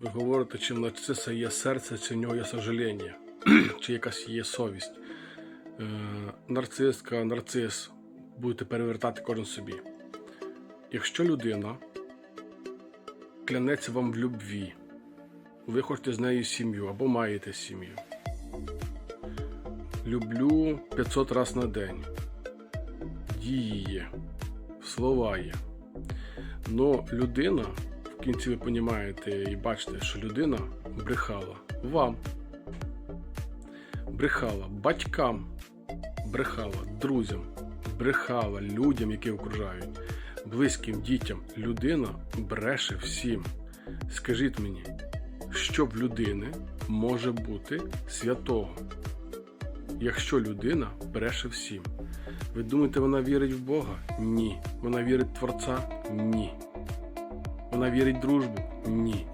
Ви говорите, чи в нарциса є серце, чи в нього є сожаління, чи якась є совість. Е, нарцистка, нарцис, будете перевертати кожен собі. Якщо людина клянеться вам в любві, ви хочете з нею сім'ю або маєте сім'ю. Люблю 500 раз на день. Дії є, слова є. Но людина, кінці ви розумієте і бачите, що людина брехала вам, брехала батькам, брехала друзям, брехала людям, які окружають, близьким дітям. Людина бреше всім. Скажіть мені, що в людини може бути святого, якщо людина бреше всім? Ви думаєте, вона вірить в Бога? Ні. Вона вірить в Творця? Ні. Вона вірить в дружбу? Ні.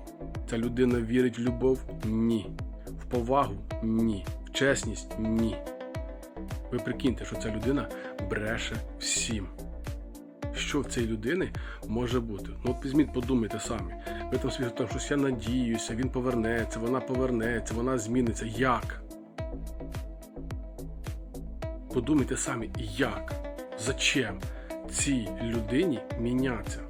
Ця людина вірить в любов? Ні. В повагу? Ні. В чесність? Ні. Ви прикиньте, що ця людина бреше всім. Що в цієї людини може бути? Ну от візьміть, подумайте самі. Ви там собі там щось я надіюся, він повернеться, вона повернеться, вона зміниться. Як? Подумайте самі, як? Зачем цій людині мінятися?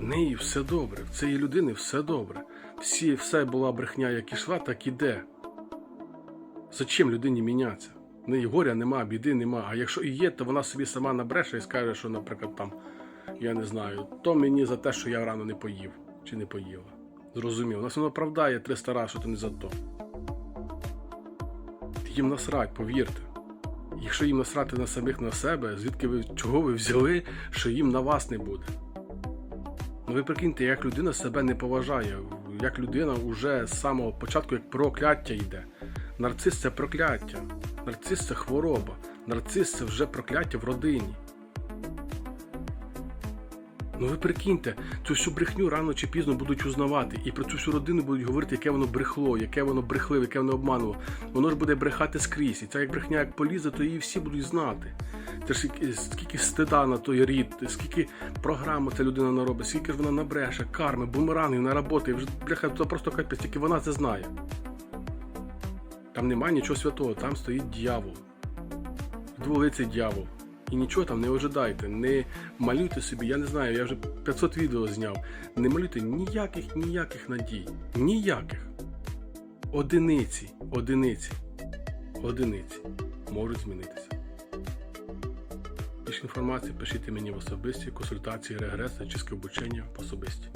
В неї все добре, в цієї людини все добре. Всі, все була брехня, як ішла, так іде. Зачем людині мінятися? В неї горя нема, біди нема. А якщо і є, то вона собі сама набреше і скаже, що, наприклад, там, я не знаю, то мені за те, що я рано не поїв чи не поїла. Зрозумів. Нас воно оправдає 300 разів, що то не за то. Їм насрать, повірте. Якщо їм насрати на самих на себе, звідки ви чого ви взяли, що їм на вас не буде? Ну ви прикиньте, як людина себе не поважає, як людина вже з самого початку як прокляття йде. Нарцис це прокляття, нарцис це хвороба, нарцис це вже прокляття в родині. Ну ви прикиньте, цю всю брехню рано чи пізно будуть узнавати, і про цю всю родину будуть говорити, яке воно брехло, яке воно брехливе, яке воно обманувало. Воно ж буде брехати скрізь. І ця як брехня як полізе, то її всі будуть знати. Це ж скільки, стида на той рід, скільки програми ця людина наробить, скільки ж вона набреше, карми, бумерангів на роботи. Вже бляха, то просто капець, тільки вона це знає. Там немає нічого святого, там стоїть дьявол. Дволиций дьявол. І нічого там не ожидайте, не малюйте собі, я не знаю, я вже 500 відео зняв. Не малюйте ніяких, ніяких надій. Ніяких. Одиниці, одиниці, одиниці можуть змінитися. Більше інформації пишіть мені в особисті, консультації, регреси, чистке обучення в особисті.